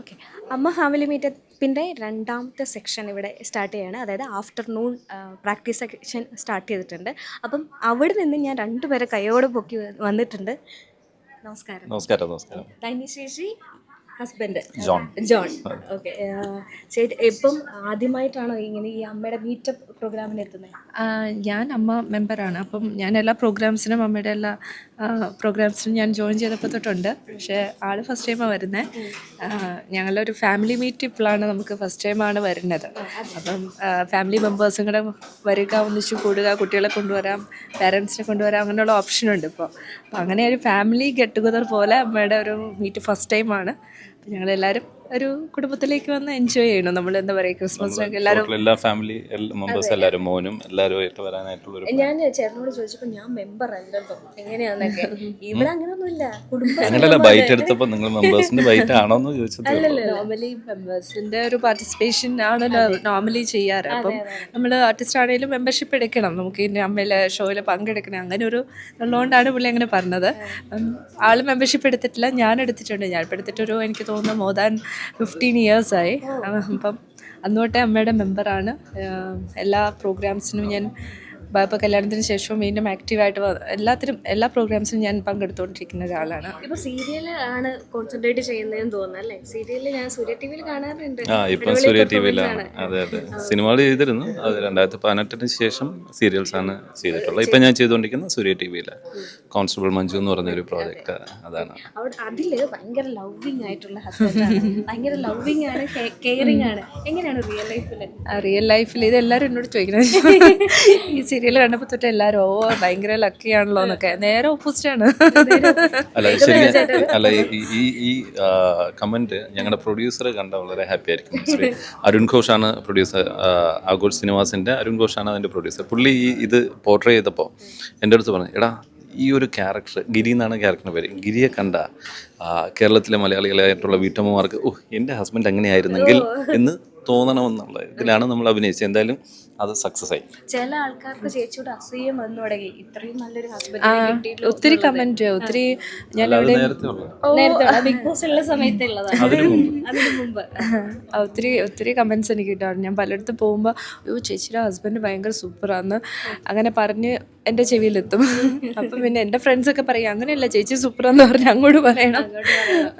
Okay അമ്മ family മീറ്റപ്പിന്റെ രണ്ടാമത്തെ section ഇവിടെ സ്റ്റാർട്ട് ചെയ്യാണ്. അതായത് ആഫ്റ്റർനൂൺ പ്രാക്ടീസ് സെക്ഷൻ സ്റ്റാർട്ട് ചെയ്തിട്ടുണ്ട്. അപ്പം അവിടെ നിന്ന് ഞാൻ രണ്ടുപേരെ കൈയോടെ പൊക്കി വന്നിട്ടുണ്ട്. നമസ്കാരം. നമസ്കാരം നമസ്കാരം. ധന്യശേഷി ഹസ്ബൻഡ്. ജോൺ. ജോൺ. ഓക്കെ. ചേട്ടൻ ഇപ്പം ആദ്യമായിട്ടാണോ ഇങ്ങനെ ഈ അമ്മയുടെ മീറ്റപ്പ് പ്രോഗ്രാമിന് എത്തുന്നത്? ഞാൻ അമ്മ മെമ്പറാണ്. അപ്പം ഞാൻ എല്ലാ പ്രോഗ്രാംസിനും അമ്മയുടെ എല്ലാ പ്രോഗ്രാംസിനും ഞാൻ ജോയിൻ ചെയ്തപ്പോൾ തൊട്ടുണ്ട്. പക്ഷേ ആൾ ഫസ്റ്റ് ടൈമാണ് വരുന്നത് ഞങ്ങളൊരു ഫാമിലി മീറ്റ് ഇപ്പോഴാണ് നമുക്ക് ഫസ്റ്റ് ടൈമാണ് വരുന്നത്. അപ്പം ഫാമിലി മെമ്പേഴ്സും കൂടെ വരിക ഒന്നിച്ച് കൂടുക കുട്ടികളെ കൊണ്ടുവരാം പാരൻസിനെ കൊണ്ടുവരാം അങ്ങനെയുള്ള ഓപ്ഷനുണ്ട് ഇപ്പോൾ അപ്പോൾ അങ്ങനെ ഒരു ഫാമിലി ഗെറ്റ് ടുഗദർ പോലെ അമ്മയുടെ ഒരു മീറ്റ് ഫസ്റ്റ് ടൈമാണ് അപ്പം ഞങ്ങളെല്ലാവരും ഒരു കുടുംബത്തിലേക്ക് വന്ന് എൻജോയ് ചെയ്യണം? നമ്മൾ എന്താ പറയുക ക്രിസ്മസിനൊക്കെ എല്ലാവരും എല്ലാ ഫാമിലി മെമ്പേഴ്സ് എല്ലാവരും മോനും എല്ലാവരും വരാനായിട്ടുള്ള ഒരു ഞാൻ ചേട്ടനോട് ചോദിച്ചപ്പോൾ ഞാൻ മെമ്പർ അല്ലല്ലോ എങ്ങനെയാന്നൊക്കെ. ഇവിടെ അങ്ങനെയൊന്നുമില്ല കുടുംബ ബൈറ്റ് എടുത്തപ്പോൾ നിങ്ങൾ മെമ്പേഴ്സിന്റെ ബൈറ്റ് ആണോ എന്ന് ചോദിച്ചത് നോർമലി മെമ്പേഴ്സിന്റെ ഒരു പാർട്ടിസിപ്പേഷൻ ആണല്ലോ നോർമലി ചെയ്യാറ്. അപ്പം നമ്മൾ ആർട്ടിസ്റ്റ് ആണെങ്കിലും മെമ്പർഷിപ്പ് എടുക്കണം. നമുക്ക് ഇനി അമ്മയിലെ ഷോയിൽ പങ്കെടുക്കണം. അങ്ങനെ ഒരു ഉള്ളതുകൊണ്ടാണ് പുള്ളി അങ്ങനെ പറഞ്ഞത്. ആൾ മെമ്പർഷിപ്പ് എടുത്തിട്ടില്ല. ഞാൻ എടുത്തിട്ടുണ്ട്. ഞാൻ ഇപ്പം എടുത്തിട്ടൊരു എനിക്ക് തോന്നുന്നു മോർ ദാൻ ഫിഫ്റ്റീൻ ഇയേഴ്സായി അപ്പം അന്നുതൊട്ടേ അമ്മയുടെ മെമ്പറാണ് എല്ലാ പ്രോഗ്രാംസിനും ഞാൻ ഇപ്പോൾ കല്യാണത്തിന് ശേഷവും വീണ്ടും ആക്റ്റീവായിട്ട് എല്ലാത്തിനും എല്ലാ പ്രോഗ്രാംസിനും ഞാൻ പങ്കെടുത്തുകൊണ്ടിരിക്കുന്ന ഒരാളാണ്. ഇപ്പൊ സീരിയൽ ആണ് കോൺസെൻട്രേറ്റ് ചെയ്യുന്നതെന്ന് തോന്നുന്നു അല്ലേ? ഞാൻ സൂര്യ ടി വിയിൽ കാണാറുണ്ട്. ആ ഇപ്പം സൂര്യ ടി വിയിലാണ് അതെ അതെ. സിനിമകൾ ചെയ്തിരുന്നു. അത് രണ്ടായിരത്തി പതിനെട്ടിന് ശേഷം സീരിയൽസ് ആണ് ചെയ്തിട്ടുള്ളത്. ഇപ്പം ഞാൻ ചെയ്തുകൊണ്ടിരിക്കുന്ന സൂര്യ ടി വിയിലെ കോൺസ്റ്റബിൾ മഞ്ജു എന്ന് പറഞ്ഞൊരു പ്രോജക്റ്റ് അതാണ്. അതിൽ ഭയങ്കര ലവിങ് ആയിട്ടുള്ള ഹസ്ബൻഡാണ് ഭയങ്കര ലവിങ് ആണ് കെയറിങ് ആണ്. എങ്ങനെയാണ് റിയൽ ലൈഫിൽ റിയൽ ലൈഫിൽ ഇത് എല്ലാവരും എന്നോട് ചോദിക്കണം ഈ സീരിയൽ കണ്ടപ്പോൾ തൊട്ട് എല്ലാവരും ഓ ഭയങ്കര ലക്കി ആണല്ലോ എന്നൊക്കെ. നേരെ ഓപ്പോസിറ്റ് ആണ്. അല്ല ശരി അല്ല ഈ ഈ കമന്റ് ഞങ്ങളുടെ പ്രൊഡ്യൂസർ കണ്ട വളരെ ഹാപ്പി ആയിരിക്കും. അരുൺ അരുൺ ഘോഷാണ് പ്രൊഡ്യൂസർ ആഘോഷ് സിനിമാസിന്റെ അരുൺ ഘോഷാണ് അതിന്റെ പ്രൊഡ്യൂസർ പുള്ളി ഈ ഇത് പോർട്രേ ചെയ്തപ്പോൾ എന്റെ അടുത്ത് പറഞ്ഞു എടാ ഈ ഒരു ക്യാരക്ടർ ഗിരി എന്നാണ് ക്യാരക്ടറിന്റെ പേര്. ഗിരിയെ കണ്ട കേരളത്തിലെ മലയാളികളായിട്ടുള്ള വീട്ടമ്മമാർക്ക് ഓ എന്റെ ഹസ്ബൻഡ് അങ്ങനെയായിരുന്നെങ്കിൽ എന്ന് തോന്നണമെന്നുള്ള ഇതിലാണ് നമ്മൾ അഭിനയിച്ചത്. എന്തായാലും അത് സക്സസ് ആയി. ചില ആൾക്കാർക്ക് ചേച്ചിയുടെ അസൂയം വന്നു തുടങ്ങി. ഇത്രയും നല്ലൊരു ഹസ്ബൻഡ് ഒത്തിരി കമന്റ് ഒത്തിരി ഞാൻ ബിഗ് ബോസ് ഉള്ള സമയത്തുള്ളതാണ് അതിനു മുമ്പ്. ഒത്തിരി ഒത്തിരി കമന്റ്സ് എനിക്ക് കിട്ടാറുണ്ട്. ഞാൻ പലയിടത്തും പോകുമ്പോൾ അയ്യോ ചേച്ചിയുടെ ഹസ്ബൻഡ് ഭയങ്കര സൂപ്പറാന്ന് അങ്ങനെ പറഞ്ഞ് എന്റെ ചെവിയിലെത്തും. അപ്പം പിന്നെ എന്റെ ഫ്രണ്ട്സൊക്കെ പറയും അങ്ങനെയല്ല ചേച്ചി സൂപ്പറാന്ന് പറഞ്ഞ് അങ്ങോട്ട് പറയണം.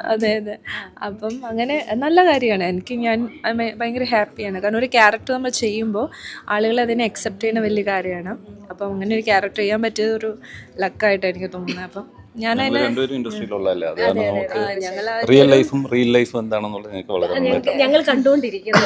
അതെ അതെ. അപ്പം അങ്ങനെ നല്ല കാര്യമാണ്. എനിക്ക് ഞാൻ ഭയ- ഭയങ്കര ഹാപ്പിയാണ്. കാരണം ഒരു ക്യാരക്ടർ നമ്മൾ ചെയ്യുമ്പോൾ ആളുകൾ അതിനെ അക്സെപ്റ്റ് ചെയ്യുന്ന വലിയ കാര്യമാണ്. അപ്പം അങ്ങനെ ഒരു ക്യാരക്ടർ ചെയ്യാൻ പറ്റിയത് ഒരു ലക്കായിട്ടാണ് എനിക്ക് തോന്നുന്നത്. അപ്പം ഞാൻ നമ്മൾ രണ്ടുപേരും ഇൻഡസ്ട്രിയിലുള്ളതല്ലേ? അത് കാരണം നമുക്ക് ഞങ്ങൾ റിയൽ ലൈഫും റിയൽ ലൈഫും എന്താണെന്നുള്ളത് വളരെ നന്നായിട്ട് ഞങ്ങൾ കണ്ടുകൊണ്ടിരിക്കുന്നു.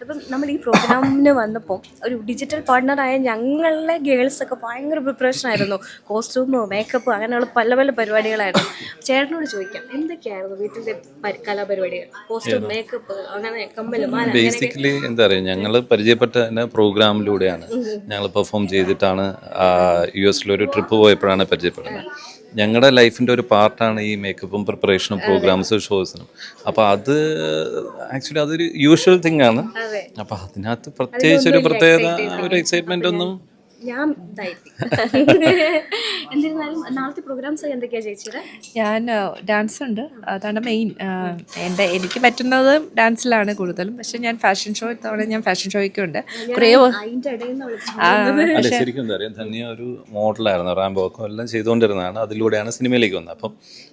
അപ്പം നമ്മൾ ഈ പ്രോഗ്രാമിന് വന്നപ്പോൾ ഒരു ഡിജിറ്റൽ പാർട്ട്ണറായ ഞങ്ങളുടെ ഗേൾസ് ഒക്കെ ഭയങ്കര പ്രിപ്പറേഷൻ ആയിരുന്നു. കോസ്റ്റ്യൂമ് മേക്കപ്പ് അങ്ങനെയുള്ള പല പല പരിപാടികളായിരുന്നു. ചേട്ടനോട് ചോദിക്കാം എന്തൊക്കെയായിരുന്നു വീട്ടിലെ പരി- കലാപരിപാടികൾ? കോസ്റ്റ്യൂം മേക്കപ്പ് അങ്ങനെ കമ്മൽ മാല ബേസിക്കലി എന്താ പറയുക ഞങ്ങൾ പരിചയപ്പെട്ട തന്നെ പ്രോഗ്രാമിലൂടെയാണ് ഞങ്ങൾ പെർഫോം ചെയ്തിട്ടാണ് യു എസിലൊരു ട്രിപ്പ് പോയപ്പോഴാണ് പരിചയപ്പെടുന്നത്. ഞങ്ങളുടെ ലൈഫിന്റെ ഒരു പാർട്ടാണ് ഈ മേക്കപ്പും പ്രിപ്പറേഷനും പ്രോഗ്രാംസും ഷോസിനും അപ്പോൾ അത് ആക്ച്വലി അതൊരു യൂഷ്വൽ തിങ് ആണ്. അപ്പോൾ അതിനകത്ത് പ്രത്യേകിച്ച് ഒരു പ്രത്യേകത ഒരു എക്സൈറ്റ്മെന്റ് ഒന്നും ഞാൻ. എന്നിരുന്നാലും നാളത്തെ പ്രോഗ്രാംസ് എന്തൊക്കെയാ ചേച്ചിയുടെ? ഞാൻ ഡാൻസ് ഉണ്ട്. അതാണ് മെയിൻ എന്റെ എനിക്ക് പറ്റുന്നത് ഡാൻസിലാണ് കൂടുതലും. പക്ഷെ ഞാൻ ഫാഷൻ ഷോ ഇത്തവണ ഞാൻ ഫാഷൻ കുറേ ഇടയിൽ നിന്ന് അല്ല ശരിക്കും എന്താ പറയുക ധന്യ ഒരു മോഡലായിരുന്നു. റാംബോക്കും എല്ലാം ചെയ്തുകൊണ്ടിരുന്നതാണ്. അതിലൂടെയാണ് സിനിമയിലേക്ക് വന്നത്. അപ്പം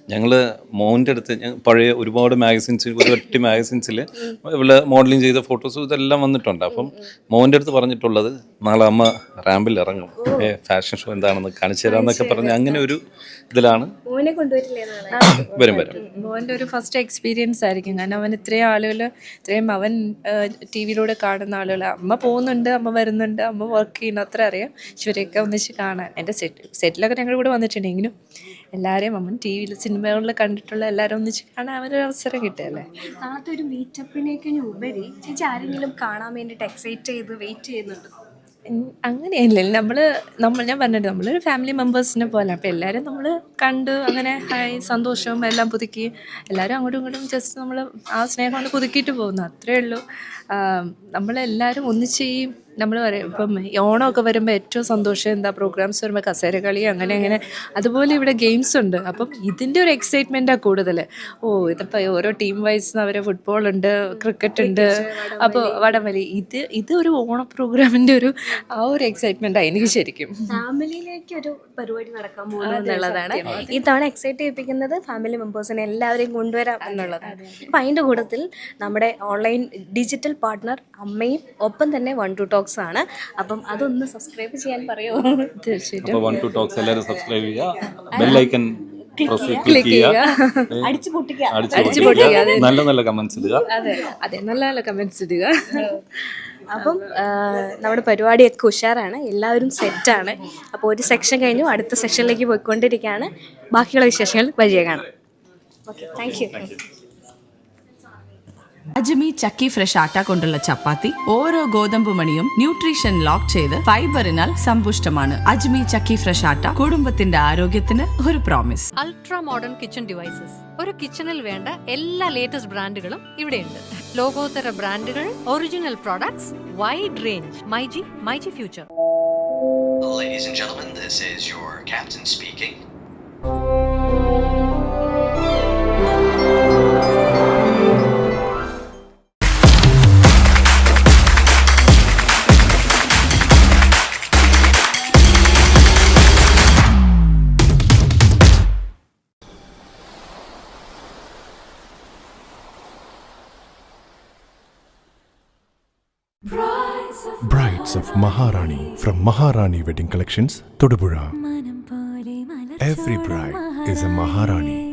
ഞങ്ങൾ മോന്റെ അടുത്ത് പഴയ ഒരുപാട് മാഗസിൻസ് ഒരു ഒറ്റ മാഗസിൻസിൽ ഇവിടെ മോഡലിംഗ് ചെയ്ത ഫോട്ടോസും ഇതെല്ലാം വന്നിട്ടുണ്ട്. അപ്പം മോന്റെ അടുത്ത് പറഞ്ഞിട്ടുള്ളത് നാളെ അമ്മ റാമ്പിൽ ഇറങ്ങും. ഏ ഫാഷൻ ഷോ എന്താണെന്ന് കാണിച്ചു തരാമെന്നൊക്കെ പറഞ്ഞ് അങ്ങനെ ഒരു ഇതിലാണ് മോനെ കൊണ്ടുവരില്ലേ വരും വരും. മോന്റെ ഒരു ഫസ്റ്റ് എക്സ്പീരിയൻസ് ആയിരിക്കും. കാരണം അവൻ ഇത്രയും ആളുകൾ ഇത്രയും അവൻ ടി വിയിലൂടെ കാണുന്ന ആളുകൾ. അമ്മ പോകുന്നുണ്ട് അമ്മ വരുന്നുണ്ട് അമ്മ വർക്ക് ചെയ്യുന്നു അത്ര അറിയാം. ഇവരെയൊക്കെ ഒന്നിച്ച് കാണാൻ. എന്റെ സെറ്റ് സെറ്റിലൊക്കെ ഞങ്ങൾ കൂടെ വന്നിട്ടുണ്ടെങ്കിലും എല്ലാവരെയും അമ്മൻ ടി വിയിൽ സിനിമകളിൽ കണ്ടിട്ടുള്ള എല്ലാവരും ഒന്നിച്ച് കാണാൻ അവരൊരു അവസരം കിട്ടിയല്ലേ നാളത്തെ ഒരു മീറ്റപ്പിനേക്കാൾ ഉപരി. ചേച്ചി ആരെങ്കിലും കാണാൻ വേണ്ടിയിട്ട് എക്സൈറ്റ് ചെയ്ത് വെയിറ്റ് ചെയ്യുന്നുണ്ട്? അങ്ങനെയല്ല. നമ്മൾ നമ്മൾ ഞാൻ പറഞ്ഞിട്ട് നമ്മളൊരു ഫാമിലി മെമ്പേഴ്സിനെ പോലെ. അപ്പോൾ എല്ലാവരും നമ്മൾ കണ്ട് അങ്ങനെ ഹായ് സന്തോഷവും എല്ലാം പുതുക്കി. എല്ലാവരും അങ്ങോട്ടും ഇങ്ങോട്ടും ജസ്റ്റ് നമ്മൾ ആ സ്നേഹം കൊണ്ട് പുതുക്കിയിട്ട് പോകുന്നു. അത്രയേ ഉള്ളൂ. നമ്മളെല്ലാവരും ഒന്നിച്ച് ഈ നമ്മൾ പറയും ഇപ്പം ഓണമൊക്കെ വരുമ്പോൾ ഏറ്റവും സന്തോഷം എന്താ? പ്രോഗ്രാംസ് വരുമ്പോൾ കസേര കളി അങ്ങനെ അങ്ങനെ. അതുപോലെ ഇവിടെ ഗെയിംസ് ഉണ്ട്. അപ്പം ഇതിന്റെ ഒരു എക്സൈറ്റ്മെന്റാണ് കൂടുതൽ ഓ ഇതിപ്പോൾ ഓരോ ടീം വൈസ് അവരെ ഫുട്ബോൾ ഉണ്ട് ക്രിക്കറ്റ് ഉണ്ട്. അപ്പോൾ വടംവലി. ഇത് ഇത് ഒരു ഓണ പ്രോഗ്രാമിന്റെ ഒരു ആ ഒരു എക്സൈറ്റ്മെന്റാണ് എനിക്ക് ശരിക്കും. ഫാമിലിയിലേക്ക് ഒരു പരിപാടി നടക്കാൻ പോകുന്നു എന്നുള്ളതാണ് ഈ തവണ എക്സൈറ്റ് ചെയ്യിപ്പിക്കുന്നത് ഫാമിലി മെമ്പേഴ്സിനെ എല്ലാവരെയും കൊണ്ടുവരാം എന്നുള്ളതാണ്. അപ്പം അതിന്റെ കൂട്ടത്തിൽ നമ്മുടെ ഓൺലൈൻ ഡിജിറ്റൽ പാർട്ട്ണർ അമ്മയും ഒപ്പം തന്നെ വൺ ടു ടോക്സ് ആണ്. അപ്പം അതൊന്ന് സബ്സ്ക്രൈബ് ചെയ്യാൻ പറയുമോ തീർച്ചയായിട്ടും. വൺ ടു ടോക്സ് എല്ലാവരും സബ്സ്ക്രൈബ് ചെയ്യുക. ബെല്ലൈക്കൻ അടിച്ചു പൊട്ടിക്കുക. അടിച്ചു പൊട്ടിക്കുക. നല്ല നല്ല കമന്റ്സ് ഇടുക. അതെ. അതെ നല്ല നല്ല കമന്റ്സ് ഇടുക. അപ്പം നമ്മുടെ പരിപാടിയൊക്കെ ഉഷാറാണ്. എല്ലാവരും സെറ്റാണ് അപ്പോൾ ഒരു സെക്ഷൻ കഴിഞ്ഞു. അടുത്ത സെക്ഷനിലേക്ക് പോയിക്കൊണ്ടിരിക്കുകയാണ്. ബാക്കിയുള്ള വിശേഷങ്ങൾ വഴിയെ കാണാം. Okay thank you Ajmi Chakki fresh atta കൊണ്ടുള്ള ചപ്പാത്തി ഓരോ ഗോതമ്പ് മണിയും ന്യൂട്രീഷൻ ലോക്ക് ചെയ്ത് ഫൈബറിനാൽ സമ്പുഷ്ടമാണ്. അജ്മി ചക്കി ഫ്രഷ് ആട്ട കുടുംബത്തിന്റെ ആരോഗ്യത്തിന് ഒരു promise ultra modern kitchen devices ഒരു കിച്ചണിൽ വേണ്ട എല്ലാ ലേറ്റസ്റ്റ് ബ്രാൻഡുകളും ഇവിടെയുണ്ട്. ലോകോത്തര ബ്രാൻഡുകൾ original products wide range myG myG future Ladies and gentlemen, this is your captain speaking. Brides of Maharani from Maharani Wedding Collections, Todubura. Every bride is a Maharani.